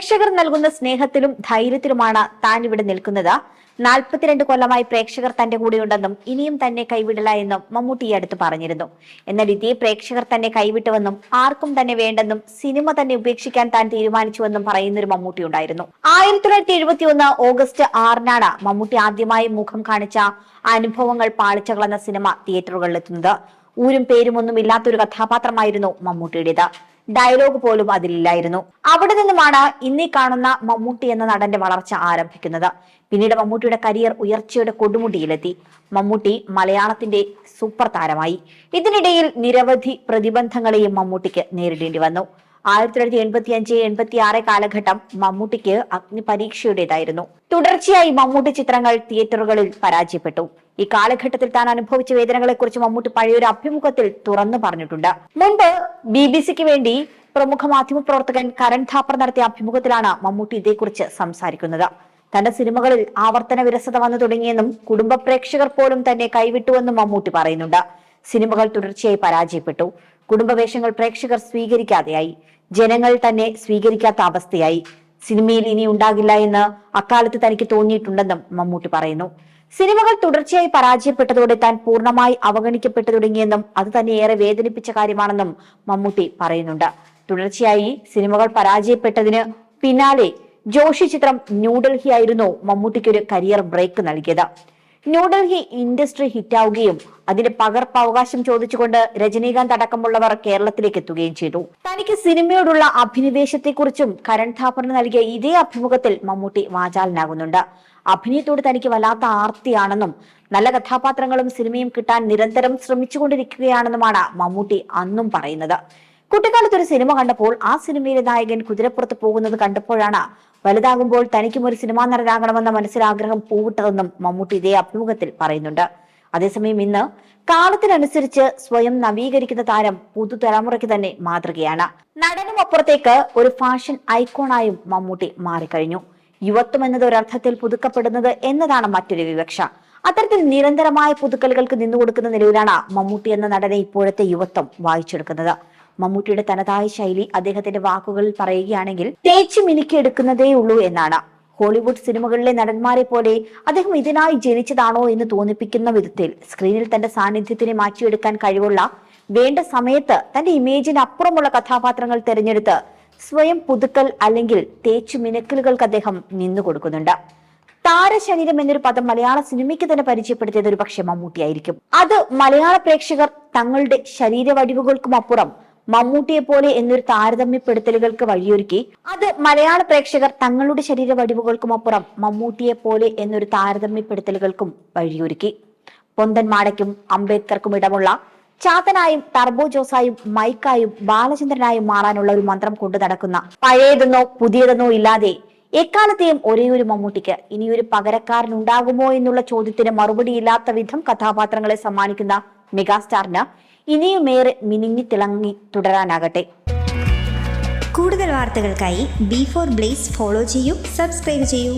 പ്രേക്ഷകർ നൽകുന്ന സ്നേഹത്തിലും ധൈര്യത്തിലുമാണ് താൻ ഇവിടെ നിൽക്കുന്നത്. നാൽപ്പത്തിരണ്ട് കൊല്ലമായി പ്രേക്ഷകർ തന്റെ കൂടെയുണ്ടെന്നും ഇനിയും തന്നെ കൈവിടില്ല എന്നും മമ്മൂട്ടി അടുത്ത് പറഞ്ഞിരുന്നു. എന്നാൽ ഇതേ പ്രേക്ഷകർ തന്നെ കൈവിട്ടുവെന്നും ആർക്കും തന്നെ വേണ്ടെന്നും സിനിമ തന്നെ ഉപേക്ഷിക്കാൻ താൻ തീരുമാനിച്ചുവെന്നും പറയുന്നൊരു മമ്മൂട്ടി ഉണ്ടായിരുന്നു. ആയിരത്തി തൊള്ളായിരത്തി എഴുപത്തി ഒന്ന് ഓഗസ്റ്റ് ആറിനാണ് മമ്മൂട്ടി ആദ്യമായി മുഖം കാണിച്ച അനുഭവങ്ങൾ പാളിച്ചകൾ എന്ന സിനിമ തിയേറ്ററുകളിലെത്തുന്നത്. ഊരും പേരും ഒന്നും ഇല്ലാത്തൊരു കഥാപാത്രമായിരുന്നു മമ്മൂട്ടിയുടേത്. ഡയലോഗ് പോലും അതിലില്ലായിരുന്നു. അവിടെ നിന്നുമാണ് ഇന്നീ കാണുന്ന മമ്മൂട്ടി എന്ന നടന്റെ വളർച്ച ആരംഭിക്കുന്നത്. പിന്നീട് മമ്മൂട്ടിയുടെ കരിയർ ഉയർച്ചയുടെ കൊടുമുടിയിലെത്തി. മമ്മൂട്ടി മലയാളത്തിന്റെ സൂപ്പർ താരമായി. ഇതിനിടയിൽ നിരവധി പ്രതിബന്ധങ്ങളെയും മമ്മൂട്ടിക്ക് നേരിടേണ്ടി വന്നു. ആയിരത്തി തൊള്ളായിരത്തി എൺപത്തി അഞ്ച് എൺപത്തി ആറ് കാലഘട്ടം മമ്മൂട്ടിക്ക് അഗ്നി പരീക്ഷയുടേതായിരുന്നു തുടർച്ചയായി മമ്മൂട്ടി ചിത്രങ്ങൾ തിയേറ്ററുകളിൽ പരാജയപ്പെട്ടു. ഈ കാലഘട്ടത്തിൽ താൻ അനുഭവിച്ച വേദനകളെ കുറിച്ച് മമ്മൂട്ടി പഴയൊരു അഭിമുഖത്തിൽ തുറന്നു പറഞ്ഞിട്ടുണ്ട്. മുൻപ് ബി ബി സിക്ക് വേണ്ടി പ്രമുഖ മാധ്യമ പ്രവർത്തകൻ കരൺ ഥാപ്പർ നടത്തിയ അഭിമുഖത്തിലാണ് മമ്മൂട്ടി ഇതേക്കുറിച്ച് സംസാരിക്കുന്നത്. തന്റെ സിനിമകളിൽ ആവർത്തന വിരസത വന്നു തുടങ്ങിയെന്നും കുടുംബ പ്രേക്ഷകർ പോലും തന്നെ കൈവിട്ടുവെന്നും മമ്മൂട്ടി പറയുന്നുണ്ട്. സിനിമകൾ തുടർച്ചയായി പരാജയപ്പെട്ടു. കുടുംബവേഷങ്ങൾ പ്രേക്ഷകർ സ്വീകരിക്കാതെയായി. ജനങ്ങൾ തന്നെ സ്വീകരിക്കാത്ത അവസ്ഥയായി. സിനിമയിൽ ഇനി ഉണ്ടാകില്ല എന്ന് അക്കാലത്ത് തനിക്ക് തോന്നിയിട്ടുണ്ടെന്നും മമ്മൂട്ടി പറയുന്നു. സിനിമകൾ തുടർച്ചയായി പരാജയപ്പെട്ടതോടെ താൻ പൂർണമായി അവഗണിക്കപ്പെട്ടു തുടങ്ങിയെന്നും അത് തന്നെ ഏറെ വേദനിപ്പിച്ച കാര്യമാണെന്നും മമ്മൂട്ടി പറയുന്നുണ്ട്. തുടർച്ചയായി സിനിമകൾ പരാജയപ്പെട്ടതിന് പിന്നാലെ ജോഷി ചിത്രം ന്യൂഡൽഹി ആയിരുന്നു മമ്മൂട്ടിക്ക് ഒരു കരിയർ ബ്രേക്ക് നൽകിയത്. ന്യൂഡൽഹി ഇൻഡസ്ട്രി ഹിറ്റാവുകയും അതിന്റെ പകർപ്പവകാശം ചോദിച്ചുകൊണ്ട് രജനീകാന്ത് അടക്കമുള്ളവർ കേരളത്തിലേക്ക് എത്തുകയും ചെയ്തു. തനിക്ക് സിനിമയോടുള്ള അഭിനിവേശത്തെക്കുറിച്ചും കരൺ ഥാപ്പറിന് നൽകിയ ഇതേ അഭിമുഖത്തിൽ മമ്മൂട്ടി വാചാലനാകുന്നുണ്ട്. അഭിനയത്തോട് തനിക്ക് വല്ലാത്ത ആർത്തിയാണെന്നും നല്ല കഥാപാത്രങ്ങളും സിനിമയും കിട്ടാൻ നിരന്തരം ശ്രമിച്ചുകൊണ്ടിരിക്കുകയാണെന്നുമാണ് മമ്മൂട്ടി അന്നും പറയുന്നത്. കുട്ടിക്കാലത്ത് ഒരു സിനിമ കണ്ടപ്പോൾ ആ സിനിമയിലെ നായകൻ കുതിരപ്പുറത്ത് പോകുന്നത് കണ്ടപ്പോഴാണ് വലുതാകുമ്പോൾ തനിക്കും ഒരു സിനിമാ നടനാകണമെന്ന മനസ്സിലാഗ്രഹം പൂവിട്ടതെന്നും മമ്മൂട്ടി ഇതേ അഭിമുഖത്തിൽ പറയുന്നുണ്ട്. അതേസമയം ഇന്ന് കാലത്തിനനുസരിച്ച് സ്വയം നവീകരിക്കുന്ന താരം പുതുതലമുറയ്ക്ക് തന്നെ മാതൃകയാണ്. നടനും അപ്പുറത്തേക്ക് ഒരു ഫാഷൻ ഐക്കോണായും മമ്മൂട്ടി മാറിക്കഴിഞ്ഞു. യുവത്വം എന്നത് ഒരർത്ഥത്തിൽ പുതുക്കപ്പെടുന്നത് എന്നതാണ് മറ്റൊരു വിവക്ഷ. അത്തരത്തിൽ നിരന്തരമായ പുതുക്കലുകൾക്ക് നിന്നുകൊടുക്കുന്ന നിലയിലാണ് മമ്മൂട്ടി എന്ന നടനെ ഇപ്പോഴത്തെ യുവത്വം വായിച്ചെടുക്കുന്നത്. മമ്മൂട്ടിയുടെ തനതായ ശൈലി അദ്ദേഹത്തിന്റെ വാക്കുകളിൽ പറയുകയാണെങ്കിൽ തേച്ച് മിനുക്കിയെടുക്കുന്നതേ ഉള്ളൂ എന്നാണ്. ഹോളിവുഡ് സിനിമകളിലെ നടന്മാരെ പോലെ അദ്ദേഹം ഇതിനായി ജനിച്ചതാണോ എന്ന് തോന്നിപ്പിക്കുന്ന വിധത്തിൽ സ്ക്രീനിൽ തന്റെ സാന്നിധ്യത്തിനെ മാറ്റിയെടുക്കാൻ കഴിവുള്ള വേണ്ട സമയത്ത് തന്റെ ഇമേജിന് അപ്പുറമുള്ള കഥാപാത്രങ്ങൾ തിരഞ്ഞെടുത്ത് സ്വയം പുതുക്കൽ അല്ലെങ്കിൽ തേച്ചു മിനുക്കലുകൾക്ക് അദ്ദേഹം നിന്നു കൊടുക്കുന്നുണ്ട്. താരശരീരം എന്നൊരു പദം മലയാള സിനിമയ്ക്ക് തന്നെ പരിചയപ്പെടുത്തിയത് ഒരു പക്ഷേ മമ്മൂട്ടിയായിരിക്കും. അത് മലയാള പ്രേക്ഷകർ തങ്ങളുടെ ശരീര വടിവുകൾക്കും അപ്പുറം മമ്മൂട്ടിയെ പോലെ എന്നൊരു താരതമ്യപ്പെടുത്തലുകൾക്ക് വഴിയൊരുക്കി അത് മലയാള പ്രേക്ഷകർ തങ്ങളുടെ ശരീര വടിവുകൾക്കുമപ്പുറം മമ്മൂട്ടിയെ പോലെ എന്നൊരു താരതമ്യപ്പെടുത്തലുകൾക്കും വഴിയൊരുക്കി. പൊന്തൻ മാടയ്ക്കും അംബേദ്കർക്കും ഇടമുള്ള ചാത്തനായും ടർബോ ജോസായും മൈക്കായും ബാലചന്ദ്രനായും മാറാനുള്ള ഒരു മന്ത്രം കൊണ്ടു നടക്കുന്ന പഴയതെന്നോ പുതിയതെന്നോ ഇല്ലാതെ എക്കാലത്തെയും ഒരേയൊരു ഒരു മമ്മൂട്ടിക്ക് ഇനിയൊരു പകരക്കാരൻ ഉണ്ടാകുമോ എന്നുള്ള ചോദ്യത്തിന് മറുപടിയില്ലാത്ത വിധം കഥാപാത്രങ്ങളെ സമ്മാനിക്കുന്ന മെഗാസ്റ്റാറിന് ഇനിയുമേറെ മിനിങ്ങി തിളങ്ങി തുടരാനാകട്ടെ. കൂടുതൽ വാർത്തകൾക്കായി ബി ഫോർ ബ്ലേസ് ഫോളോ ചെയ്യൂ സബ്സ്ക്രൈബ് ചെയ്യൂ.